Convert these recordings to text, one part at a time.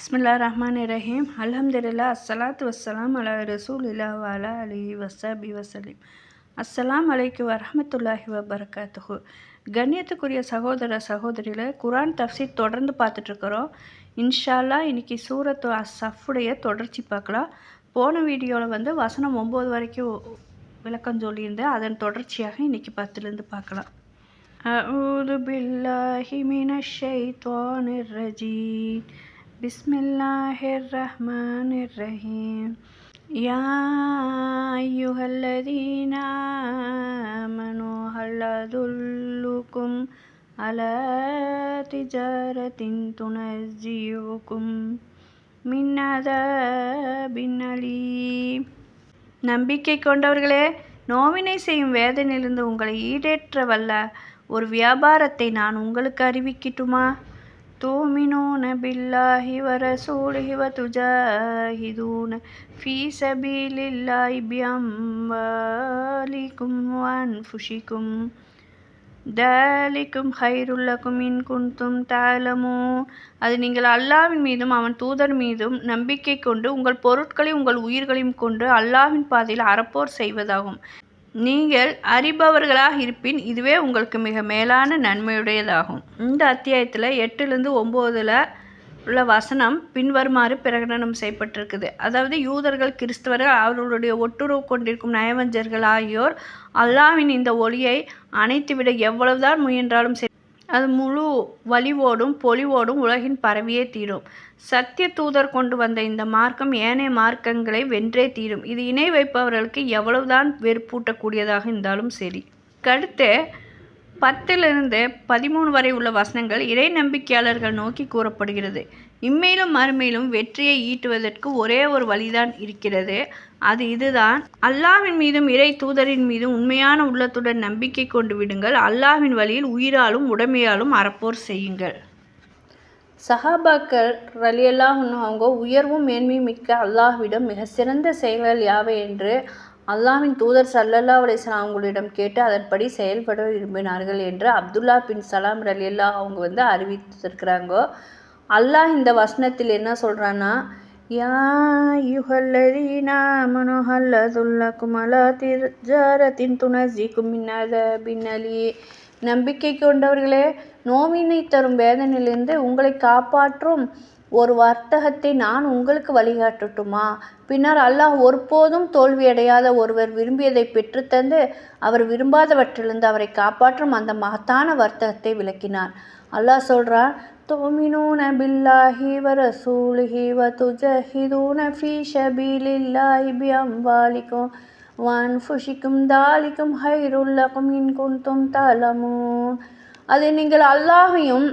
பிஸ்மில்லா ரஹ்மான் ரஹீம் அலமதுல்லா அஸ்ஸலாத்து வசலாம் அலா ரசூல் இலாவாலா அலி வசபி வசலீம் அஸ்ஸலாம் அலைக்கு வரமத்துல்லாஹி வபர்காத்துஹு. கண்ணியத்துக்குரிய சகோதர சகோதரியில் குரான் தஃசீர் தொடர்ந்து பார்த்துட்ருக்குறோம். இன்ஷால்லா இன்றைக்கி சூரத்து அசஃபுடைய தொடர்ச்சி பார்க்கலாம். போன வீடியோவில் வந்து வசனம் ஒம்பது வரைக்கும் விளக்கம் சொல்லியிருந்தேன். அதன் தொடர்ச்சியாக இன்றைக்கி பத்துலேருந்து பார்க்கலாம். அவுது பில்லாஹி மின ஷைத்வானிர் ரஜீன் بسم الله الرحمن الرحيم يا أيها الذين آمنوا هل أدلكم على تجارة تنزيكم من عذاب أليم நம்பிக்கை கொண்டவர்களே நோவினை செய்யும் வேதனையிலிருந்து உங்களை ஈடேற்ற வல்ல ஒரு வியாபாரத்தை நான் உங்களுக்கு அறிவிக்கட்டுமா تؤمنون بالله ورسوله وتجاهدون في سبيل الله بأموالكم وأنفسكم தாலிக்கும் ஹைருல்லக்கும் இன் குன்தும் தாலமோ அது நீங்கள் அல்லாவின் மீதும் அவன் தூதர் மீதும் நம்பிக்கை கொண்டு உங்கள் பொருட்களையும் உங்கள் உயிர்களையும் கொண்டு அல்லாவின் பாதையில் அறப்போர் செய்வதாகும். நீங்கள் அறிபவர்களாக இருப்பின் இதுவே உங்களுக்கு மிக மேலான நன்மையுடையதாகும். இந்த அத்தியாயத்தில் எட்டுலேருந்து ஒம்போதில் உள்ள வசனம் பின்வருமாறு பிரகடனம் செய்யப்பட்டிருக்குது. அதாவது யூதர்கள் கிறிஸ்தவர்கள் அவர்களுடைய ஒட்டுறவு கொண்டிருக்கும் நயவஞ்சர்கள் ஆகியோர் அல்லாவின் இந்த ஒளியை அணைத்துவிட எவ்வளவுதான் முயன்றாலும் சரி அது முழு வலிவோடும் பொலிவோடும் உலகின் பரவியே தீரும். சத்திய தூதர் கொண்டு வந்த இந்த மார்க்கம் ஏனைய மார்க்கங்களை வென்றே தீரும். இது இணை வைப்பவர்களுக்கு எவ்வளவுதான் வெறுப்பூட்டக்கூடியதாக இருந்தாலும் சரி. கடுத்து பத்திலிருந்து பதிமூணு வரை உள்ள வசனங்கள் இறை நம்பிக்கையாளர்கள் நோக்கி கூறப்படுகிறது. இம்மையிலும் மறுமையிலும் வெற்றியை ஈட்டுவதற்கு ஒரே ஒரு வழிதான் இருக்கிறது. அது இதுதான். அல்லாவின் மீதும் இறை தூதரின் மீதும் உண்மையான உள்ளத்துடன் நம்பிக்கை கொண்டு விடுங்கள். அல்லாவின் வழியில் உயிராலும் உடமையாலும் அறப்போர் செய்யுங்கள். சஹாபாக்கள் ரலியெல்லாம் அவங்க உயர்வும் மேன்மையும் மிக்க அல்லாஹ்விடம் மிக சிறந்த செயல்கள் யாவை என்று அல்லாவின் தூதர் சல்லல்லா அலிஸ்லாம் அவங்களிடம் கேட்டு அதன்படி செயல்பட விரும்பினார்கள் என்று அப்துல்லா பின் சலாம் ரலியல்லா அவங்க வந்து அறிவித்திருக்கிறாங்க. அல்லாஹ் இந்த வசனத்தில் என்ன சொல்கிறான்னா யா யுஹல்லதீனா மனோஹல்லதுல்லக்கும் அலா திஜாரத்தின் துணசிக்கும் பின்னலி நம்பிக்கை கொண்டவர்களே நோவினை தரும் வேதனையிலிருந்து உங்களை காப்பாற்றும் ஒரு வர்த்தகத்தை நான் உங்களுக்கு வழிகாட்டட்டுமா? பின்னர் அல்லாஹ் ஒருபோதும் தோல்வியடையாத ஒருவர் விரும்பியதை பெற்றுத்தந்து அவர் விரும்பாதவற்றிலிருந்து அவரை காப்பாற்றும் அந்த மகத்தான வர்த்தகத்தை விளக்கினார். அல்லாஹ் சொல்கிறான் தோமினூன பில்லாஹி வ ரசூலிஹி வ துஜஹிதூன ஃபீ ஷபீலில்லாஹி பி அம்பாலிக்கும் வான் ஃபுஷிக்கும் தாலிக்கும் ஹைருல்லக்கும் இன் குன்தும் தலமும் அது நீங்கள் அல்லாஹையும்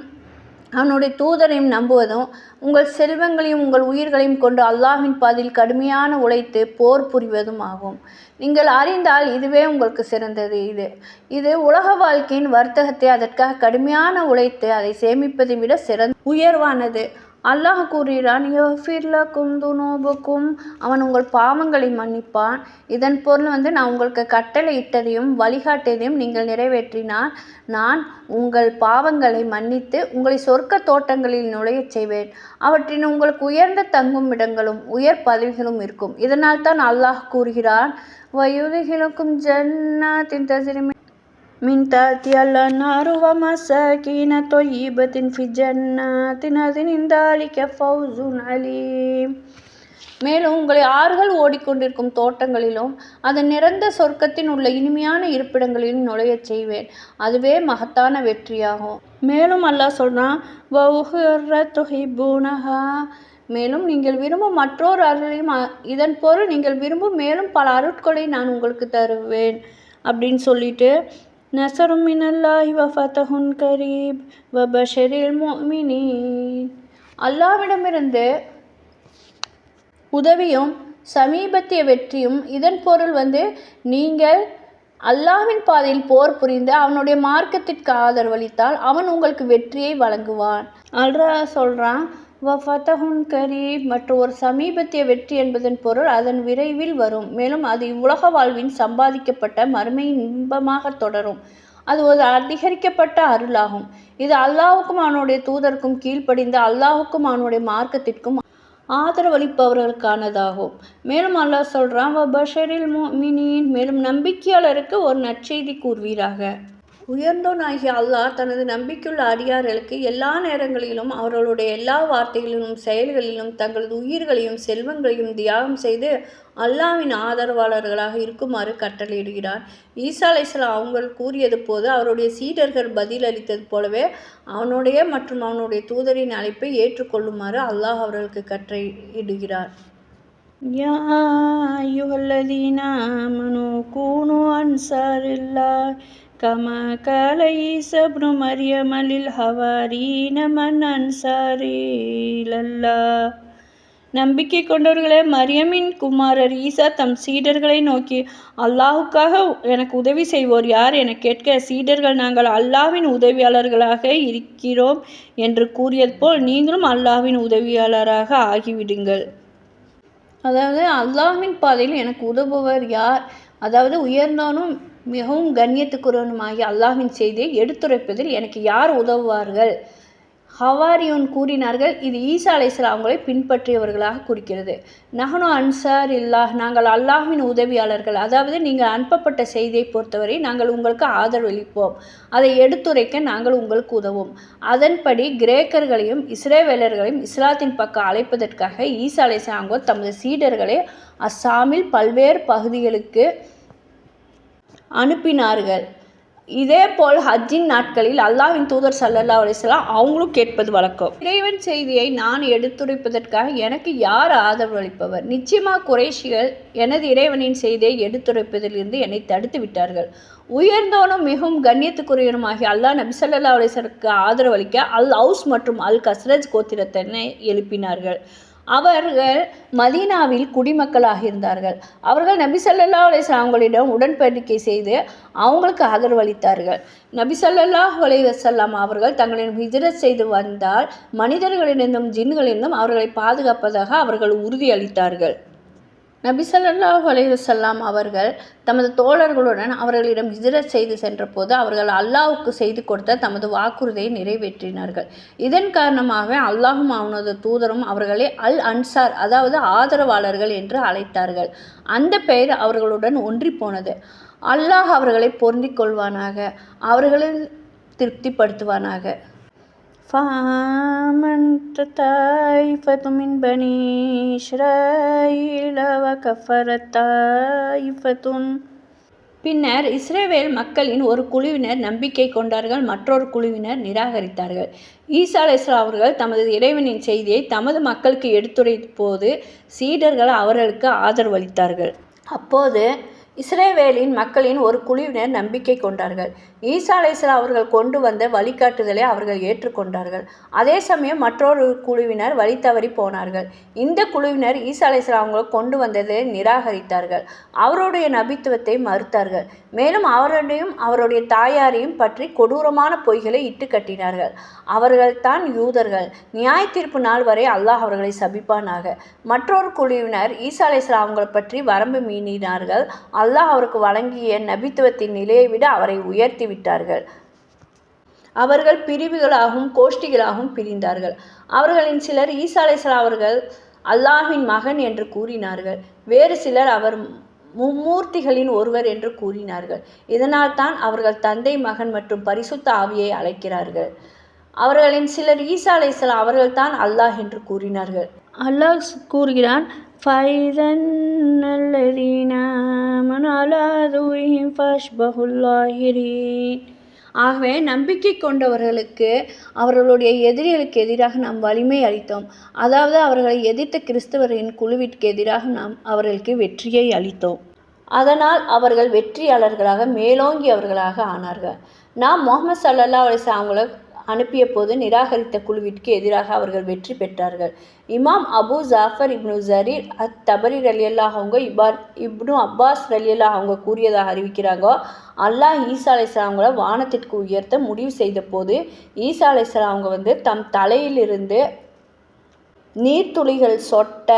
அவனுடைய தூதரையும் நம்புவதும் உங்கள் செல்வங்களையும் உங்கள் உயிர்களையும் கொண்டு அல்லாஹின் பாதையில் கடுமையான உழைத்து போர் புரிவதும் ஆகும். நீங்கள் அறிந்தால் இதுவே உங்களுக்கு சிறந்தது. இது இது உலக வாழ்க்கையின் வர்த்தகத்தை அதற்காக கடுமையான உழைத்து அதை சேமிப்பதை விட சிறந்த உயர்வானது. அல்லாஹ் கூறுகிறான் யஃபிர்லக்கும் துனோபுக்கும். அவன் உங்கள் பாவங்களை மன்னிப்பான். இதன் பொருள் வந்து நான் உங்களுக்கு கட்டளை இட்டதையும் வழிகாட்டியதையும் நீங்கள் நிறைவேற்றினால் நான் உங்கள் பாவங்களை மன்னித்து உங்களை சொர்க்க தோட்டங்களில் நுழையச் செய்வேன். அவற்றின் உங்களுக்கு உயர்ந்த தங்கும் இடங்களும் உயர் பதவிகளும் இருக்கும். இதனால் தான் அல்லாஹ் கூறுகிறான் வயுதிகளுக்கும் ஜன்னாத்தின் தசிரிமை من تحتها الأنهار ومساكين طيبة في جنات عدن ذلك فوز عليم மேலும் உங்களை ஆறுகள் ஓடிக்கொண்டிருக்கும் தோட்டங்களிலும் அதன் நிறந்த சொர்க்கத்தின் உள்ள இனிமையான இருப்பிடங்களிலும் நுழையச் செய்வேன் அதுவே மகத்தான வெற்றியாகும் மேலும் அல்லாஹ் சொல்கிறான் மேலும் நீங்கள் விரும்பும் மற்றொரு அருளையும் இதன் பொருள் நீங்கள் விரும்பும் மேலும் பல அருட்களை நான் உங்களுக்கு தருவேன் அப்படின்னு சொல்லிட்டு نصر من الله وفتح قريب وبشر المؤمنين அல்லாவிடமிருந்து உதவியும் சமீபத்திய வெற்றியும் இதன் பொருள் வந்து நீங்கள் அல்லாவின் பாதையில் போர் புரிந்து அவனுடைய மார்க்கத்திற்கு ஆதரவளித்தால் அவன் உங்களுக்கு வெற்றியை வழங்குவான் அல்ரா சொல்கிறான் வஃபதஹுன் கரீப் மற்றும் ஒரு சமீபத்திய வெற்றி என்பதன் பொருள் அதன் விரைவில் வரும். மேலும் அது இவ்வுலக வாழ்வின் சம்பாதிக்கப்பட்ட மறுமையின் இன்பமாக தொடரும். அது ஒரு அதிகரிக்கப்பட்ட அருளாகும். இது அல்லாஹுக்கும் அவனுடைய தூதருக்கும் கீழ்ப்படிந்து அல்லாஹுக்கும் அவனுடைய மார்க்கத்திற்கும் ஆதரவளிப்பவர்களுக்கானதாகும். மேலும் அல்லாஹ் சொல்கிறான் வ பஷரில் முஃமினீன் மேலும் நம்பிக்கையாளருக்கு ஒரு நற்செய்தி கூறுவீராக. உயர்ந்தோனாகிய அல்லாஹ் தனது நம்பிக்கையுள்ள அடியார்களுக்கு எல்லா நேரங்களிலும் அவர்களுடைய எல்லா வார்த்தைகளிலும் செயல்களிலும் தங்களது உயிர்களையும் செல்வங்களையும் தியாகம் செய்து அல்லாஹ்வின் ஆதரவாளர்களாக இருக்குமாறு கட்டளையிடுகிறார். ஈசா அலைஹிஸ்ஸலாம் அவங்கள் கூறியது போது அவருடைய சீடர்கள் பதிலளித்தது போலவே அவனுடைய மற்றும் அவனுடைய தூதரின் அழைப்பை ஏற்றுக்கொள்ளுமாறு அல்லாஹ் அவர்களுக்கு கட்டளையிடுகிறார். யா அய்யுஹல்லதீன ஆமனூ கூனு அன்சாரில்லாஹ் கமா கால ஈசா இப்னு மரியம லில் ஹவாரீன நம்பிக்கை கொண்டவர்களே மரியமின் குமாரர் ஈசா தம் சீடர்களை நோக்கி அல்லாஹுக்காக எனக்கு உதவி செய்வோர் யார் என கேட்க சீடர்கள் நாங்கள் அல்லாஹ்வின் உதவியாளர்களாக இருக்கிறோம் என்று கூறியது போல் நீங்களும் அல்லாஹ்வின் உதவியாளராக ஆகிவிடுங்கள். அதாவது அல்லாஹ்வின் பாதையில் எனக்கு உதவுவர் யார்? அதாவது உயர்ந்தானும் மிகவும் கண்ணியத்துக்குரியவனுமாகிய அல்லாஹின் செய்தியை எடுத்துரைப்பதில் எனக்கு யார் உதவுவார்கள்? ஹவாரியோன் கூறினார்கள் இது ஈசா அலைசலா அவங்களை பின்பற்றியவர்களாக குறிக்கிறது. நகனோ அன்சார் இல்லாஹ் நாங்கள் அல்லாஹ்வின் உதவியாளர்கள். அதாவது நீங்கள் அனுப்பப்பட்ட செய்தியை பொறுத்தவரை நாங்கள் உங்களுக்கு ஆதரவளிப்போம் அதை எடுத்துரைக்க நாங்கள் உங்களுக்கு உதவும். அதன்படி கிரேக்கர்களையும் இஸ்ரேவேலர்களையும் இஸ்லாத்தின் பக்கம் அழைப்பதற்காக ஈசா அலைஹிஸ்ஸலாம் அவங்க தமது சீடர்களை அஸ்ஸாமில் பல்வேறு பகுதிகளுக்கு அனுப்பினார்கள். இதேபோல் ஹஜ்ஜின் நாட்களில் அல்லாஹ்வின் தூதர் சல்லல்லா அலிஸ்லாம் அவங்களும் கேட்பது வழக்கம். இறைவன் செய்தியை நான் எடுத்துரைப்பதற்காக எனக்கு யார் ஆதரவு அளிப்பவர்? நிச்சயமாக குறைஷிகள் எனது இறைவனின் செய்தியை எடுத்துரைப்பதிலிருந்து என்னை தடுத்து விட்டார்கள். உயர்ந்தவனும் மிகவும் கண்ணியத்துக்குரியவனுமாகிய அல்லாஹ் நபி சல்லா அலிஸ்லருக்கு ஆதரவு அளிக்க அல் அவுஸ் மற்றும் அல் கஸ்ரஜ் கோத்திரத்தினை எழுப்பினார்கள். அவர்கள் மதீனாவில் குடிமக்களாக இருந்தார்கள். அவர்கள் நபி சல்லா அலிஸ்லாம்களிடம் அவங்களிடம் உடன்படிக்கை செய்து அவங்களுக்கு ஆதரவளித்தார்கள். நபி சல்லாஹ் அலைஹி அவர்கள் தங்களிடம் ஹிஜ்ரத் செய்து வந்தால் மனிதர்களிடந்தும் ஜின்களிடந்தும் அவர்களை பாதுகாப்பதாக அவர்கள் உறுதியளித்தார்கள். நபி ஸல்லல்லாஹு அலைஹி அவர்கள் தமது தோழர்களுடன் அவர்களிடம் ஹிஜ்ரத் செய்து சென்றபோது அவர்கள் அல்லாஹுக்கு செய்து கொடுத்த தமது வாக்குறுதியை நிறைவேற்றினார்கள். இதன் காரணமாக அல்லாஹும் அவனது தூதரும் அவர்களை அல் அன்சார் அதாவது ஆதரவாளர்கள் என்று அழைத்தார்கள். அந்த பெயர் அவர்களுடன் ஒன்றி போனது. அல்லாஹ் அவர்களை பொருந்திக் கொள்வானாக அவர்களை திருப்திப்படுத்துவானாக. فآمنت طائفة من بني إسرائيل وكفرت طائفة பின்னர் இஸ்ரேவேல் மக்களின் ஒரு குழுவினர் நம்பிக்கை கொண்டார்கள் மற்றொரு குழுவினர் நிராகரித்தார்கள் ஈசா அலைஹிஸ்ஸலாம் அவர்கள் தமது இறைவனின் செய்தியை தமது மக்களுக்கு எடுத்துரைத்த போது சீடர்கள் அவர்களுக்கு ஆதரவளித்தார்கள் அப்போது இஸ்ரேவேலின் மக்களின் ஒரு குழுவினர் நம்பிக்கை கொண்டார்கள் ஈசா அலைஹிஸ்ஸலாம் அவர்கள் கொண்டு வந்த வழிகாட்டுதலை அவர்கள் ஏற்றுக்கொண்டார்கள். அதே சமயம் மற்றொரு குழுவினர் வழி தவறி போனார்கள். இந்த குழுவினர் ஈசா அலைஹிஸ்ஸலாம் அவங்களை கொண்டு வந்ததை நிராகரித்தார்கள். அவருடைய நபித்துவத்தை மறுத்தார்கள். மேலும் அவருடையும் அவருடைய தாயாரையும் பற்றி கொடூரமான பொய்களை இட்டு கட்டினார்கள். அவர்கள் தான் யூதர்கள். நியாய தீர்ப்பு நாள் வரை அல்லாஹ் அவர்களை சபிப்பானாக. மற்றொரு குழுவினர் ஈசா அலைஹிஸ்ஸலாம் அவங்களை பற்றி வரம்பு மீறினார்கள். அல்லாஹ் அவருக்கு வழங்கிய நபித்துவத்தின் நிலையை விட அவரை உயர்த்தி விட்டார்கள். அவர்கள் பிரிவுகளாகவும் கோஷ்டிகளாகவும் பிரிந்தார்கள். அவர்களின் சிலர் ஈசா அவர்கள் அல்லாஹின் மகன் என்று கூறினார்கள். வேறு சிலர் அவர் மும்மூர்த்திகளின் ஒருவர் என்று கூறினார்கள். இதனால் தான் அவர்கள் தந்தை மகன் மற்றும் பரிசுத்த ஆவியை அழைக்கிறார்கள். அவர்களின் சிலர் ஈசா அவர்கள் அவர்கள்தான் அல்லாஹ் என்று கூறினார்கள். அல்லாஹ் கூறுகிறான் ஆகவே நம்பிக்கை கொண்டவர்களுக்கு அவர்களுடைய எதிரிகளுக்கு எதிராக நாம் வலிமை அளித்தோம். அதாவது அவர்களை எதிர்த்த கிறிஸ்தவரின் குழுவிற்கு எதிராக நாம் அவர்களுக்கு வெற்றியை அளித்தோம். அதனால் அவர்கள் வெற்றியாளர்களாக மேலோங்கியவர்களாக ஆனார்கள். நாம் முகமது சல்லா அலிஸ் அவங்களை அனுப்பிய போது நிராகரித்த குழுவிற்கு எதிராக அவர்கள் வெற்றி பெற்றார்கள். இமாம் அபு ஜாஃபர் இப்னு ஜரீர் அத் தபரி ரலியல்லாக அவங்க இபார் இப்னு அப்பாஸ் ரலியல்லாக அவங்க கூறியதாக அறிவிக்கிறாங்க அல்லாஹ் ஈசா அலைசலாம்களை வானத்திற்கு உயர்த்த முடிவு செய்த போது ஈசா அலைசலாம் அவங்க வந்து தம் தலையிலிருந்து நீர்த்துளிகள் சொட்ட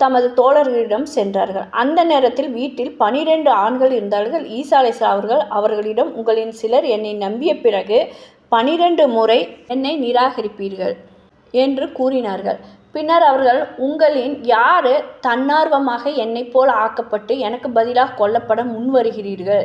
தமது தோழர்களிடம் சென்றார்கள். அந்த நேரத்தில் வீட்டில் பனிரெண்டு ஆண்கள் இருந்தார்கள். ஈசா அவர்கள் அவர்களிடம் உங்களின் சிலர் என்னை நம்பிய பிறகு பனிரெண்டு முறை என்னை நிராகரிப்பீர்கள் என்று கூறினார்கள். பின்னர் அவர்கள் உங்களின் யாரு தன்னார்வமாக என்னைப் போல் ஆக்கப்பட்டு எனக்கு பதிலாக கொல்லப்பட முன்வருகிறீர்கள்?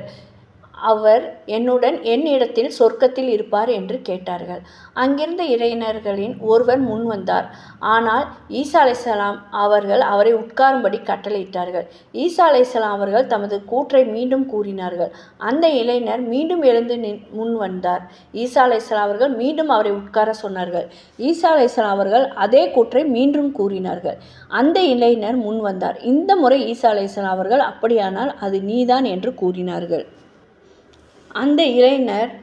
அவர் என்னுடன் என்னிடத்தில் சொர்க்கத்தில் இருப்பார் என்று கேட்டார்கள். அங்கிருந்த இளைஞர்களின் ஒருவர் முன் வந்தார். ஆனால் ஈசா அலைசலாம் அவர்கள் அவரை உட்காரும்படி கட்டளையிட்டார்கள். ஈசா அலைசலாம் அவர்கள் தமது கூற்றை மீண்டும் கூறினார்கள். அந்த இளைஞர் மீண்டும் எழுந்து நின் முன் வந்தார். ஈசா அலைசலாம் அவர்கள் மீண்டும் அவரை உட்கார சொன்னார்கள். ஈசா அலைசலாம் அவர்கள் அதே கூற்றை மீண்டும் கூறினார்கள். அந்த இளைஞர் முன் வந்தார். இந்த முறை ஈசா அலைசலாம் அவர்கள் அப்படியானால் அது நீதான் என்று கூறினார்கள். அந்த இளைஞர்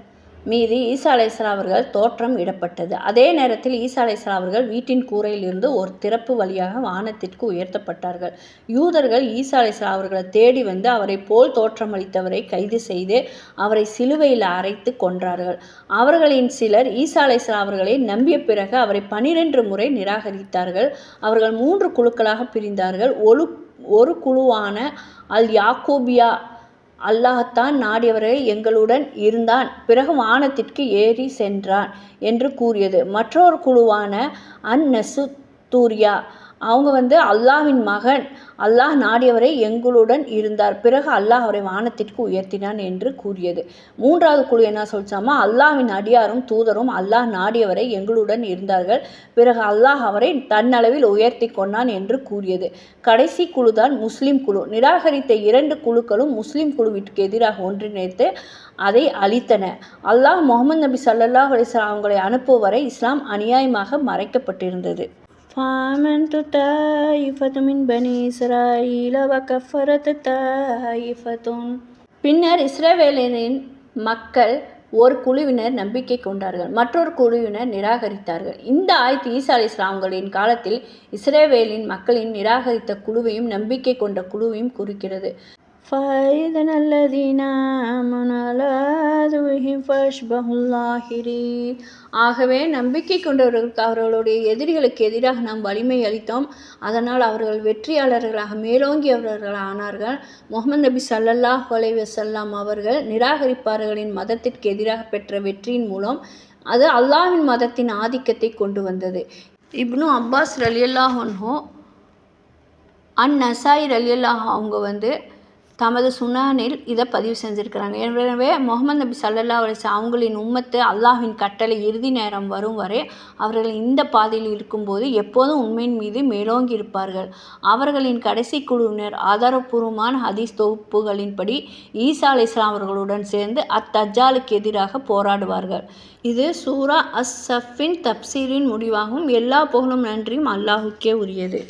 மீது ஈசா அலைஹிஸ்ஸலாம் அவர்கள் தோற்றம் இடப்பட்டது. அதே நேரத்தில் ஈசா அலைஹிஸ்ஸலாம் அவர்கள் வீட்டின் கூரையிலிருந்து ஒரு திறப்பு வழியாக வானத்திற்கு உயர்த்தப்பட்டார்கள். யூதர்கள் ஈசா அலைஹிஸ்ஸலாம் அவர்களை தேடி வந்து அவரை போல் தோற்றமளித்தவரை கைது செய்து அவரை சிலுவையில் அரைத்து கொன்றார்கள். அவர்களின் சிலர் ஈசா அலைஹிஸ்ஸலாம் அவர்களை நம்பிய பிறகு அவரை பனிரெண்டு முறை நிராகரித்தார்கள். அவர்கள் மூன்று குழுக்களாக பிரிந்தார்கள். ஒரு ஒரு குழுவான அல் யாக்கோபியா அல்லாஹத்தான் நாடியவரை எங்களுடன் இருந்தான். பிறகு வானத்திற்கு ஏறி சென்றான் என்று கூறியது. மற்றொரு குழுவான அன் தூர்யா அவங்க வந்து அல்லாஹ்வின் மகன். அல்லாஹ் நாடியவரை எங்களுடன் இருந்தார். பிறகு அல்லாஹ் அவரை வானத்திற்கு உயர்த்தினான் என்று கூறியது. மூன்றாவது குழு என்ன சொல்லிச்சாமா அல்லாஹ்வின் அடியாரும் தூதரும் அல்லாஹ் நாடியவரை எங்களுடன் இருந்தார்கள். பிறகு அல்லாஹ் அவரை தன்னளவில் உயர்த்தி கொண்டான் என்று கூறியது. கடைசி குழுதான் முஸ்லிம் குழு. நிராகரித்த இரண்டு குழுக்களும் முஸ்லிம் குழுவிற்கு எதிராக ஒன்றிணைத்து அதை அழித்தன. அல்லாஹ் முகமது நபி சல்லல்லாஹ் அலிஸ்லாம் அவங்களை அனுப்புவரை இஸ்லாம் அநியாயமாக மறைக்கப்பட்டிருந்தது. فآمنت طائفة من بني إسرائيل وكفرت طائفة பின்னர் இஸ்ரவேலரின் மக்கள் ஒரு குழுவினர் நம்பிக்கை கொண்டார்கள் மற்றொரு குழுவினர் நிராகரித்தார்கள் இந்த ஆயத்து ஈசா அலி இஸ்லாம்களின் காலத்தில் இஸ்ரேவேலின் மக்களின் நிராகரித்த குழுவையும் நம்பிக்கை கொண்ட குழுவையும் குறிக்கிறது فإذن الذين آمنوا على عدوهم فأشبهوا الظاهرين ஆகவே நம்பிக்கை கொண்டவர்களுக்கு அவர்களுடைய எதிரிகளுக்கு எதிராக நாம் வலிமை அளித்தோம் அதனால் அவர்கள் வெற்றியாளர்களாக மேலோங்கியவர்கள் ஆனார்கள் முகமது நபி சல்லல்லாஹ் அலைஹி வஸல்லம் அவர்கள் நிராகரிப்பாளர்களின் மதத்திற்கு எதிராக பெற்ற வெற்றியின் மூலம் அது அல்லாஹ்வின் மதத்தின் ஆதிக்கத்தை கொண்டு வந்தது இப்னு அப்பாஸ் ரலியல்லாஹ் அன்ஹு அன் நசாய் ரலியல்லாஹ் அவங்க வந்து தமது சுனானில் இதை பதிவு செஞ்சுருக்கிறாங்க. எனவே முகமது நபி சல்லல்லா அலிஸ்லாம் அவங்களின் உம்மத்து அல்லாஹின் கட்டளை இறுதி நேரம் வரும் வரை அவர்கள் இந்த பாதையில் இருக்கும்போது எப்போதும் உண்மையின் மீது மேலோங்கி இருப்பார்கள். அவர்களின் கடைசி குழுவினர் ஆதாரபூர்வமான ஹதீஸ் தொகுப்புகளின்படி ஈசா அலி இஸ்லாம் அவர்களுடன் சேர்ந்து அத்தஜாலுக்கு எதிராக போராடுவார்கள். இது சூரா அஸ் சஃபின் தப்சீரின் முடிவாகவும் எல்லா புகழும் நன்றியும் அல்லாஹுக்கே உரியது.